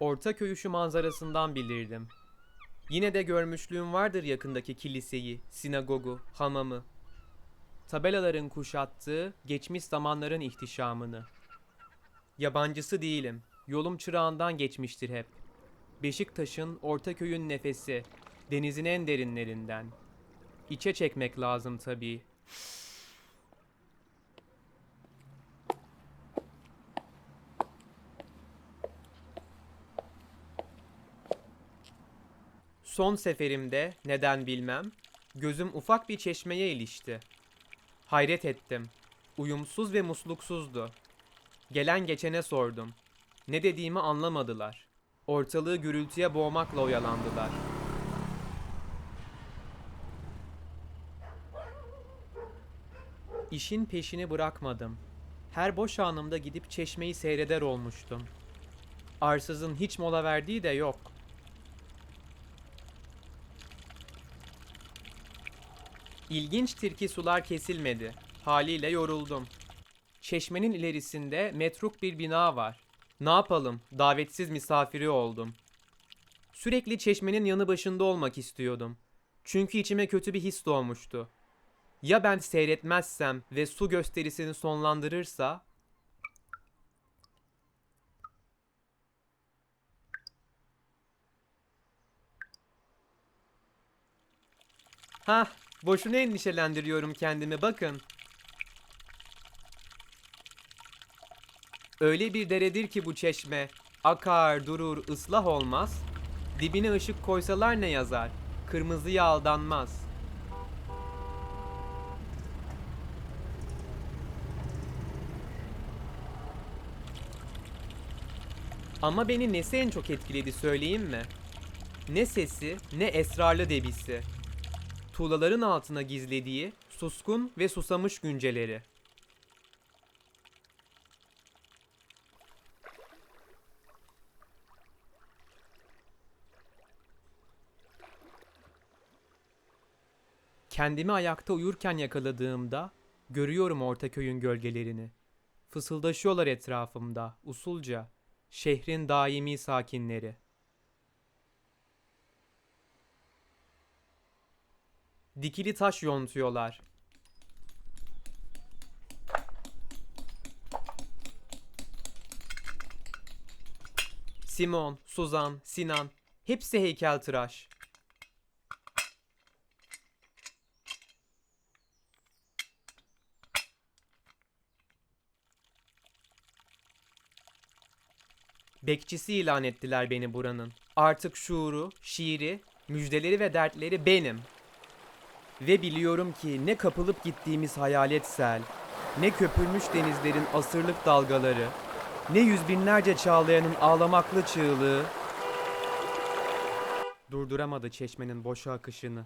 Orta köyüşü manzarasından bilirdim. Yine de görmüşlüğüm vardır yakındaki kiliseyi, sinagogu, hamamı. Tabelaların kuşattığı geçmiş zamanların ihtişamını. Yabancısı değilim. Yolum çırağından geçmiştir hep. Beşiktaş'ın Ortaköy'ün nefesi, denizin en derinlerinden. İçe çekmek lazım tabii. Son seferimde neden bilmem gözüm ufak bir çeşmeye ilişti. Hayret ettim. Uyumsuz ve musluksuzdu. Gelen geçene sordum. Ne dediğimi anlamadılar. Ortalığı gürültüye boğmakla oyalandılar. İşin peşini bırakmadım. Her boş anımda gidip çeşmeyi seyreder olmuştum. Arsızın hiç mola verdiği de yok. İlginçtir ki sular kesilmedi. Haliyle yoruldum. Çeşmenin ilerisinde metruk bir bina var. Ne yapalım? Davetsiz misafiri oldum. Sürekli çeşmenin yanı başında olmak istiyordum. Çünkü içime kötü bir his doğmuştu. Ya ben seyretmezsem ve su gösterisini sonlandırırsa? Hah, boşuna endişelendiriyorum kendimi bakın. Öyle bir deredir ki bu çeşme, akar durur ıslah olmaz. Dibine ışık koysalar ne yazar, kırmızıya aldanmaz. Ama beni nesi en çok etkiledi söyleyeyim mi? Ne sesi, ne esrarlı debisi. Tuğlaların altına gizlediği suskun ve susamış günceleri. Kendimi ayakta uyurken yakaladığımda görüyorum Ortaköy'ün gölgelerini. Fısıldaşıyorlar etrafımda usulca şehrin daimi sakinleri. Dikili taş yontuyorlar. Simon, Suzan, Sinan hepsi heykeltıraş. Bekçisi ilan ettiler beni buranın. Artık şuuru, şiiri, müjdeleri ve dertleri benim. Ve biliyorum ki ne kapılıp gittiğimiz hayalet sel, ne köpürmüş denizlerin asırlık dalgaları, ne yüz binlerce çağlayanın ağlamaklı çığlığı durduramadı çeşmenin boşa akışını.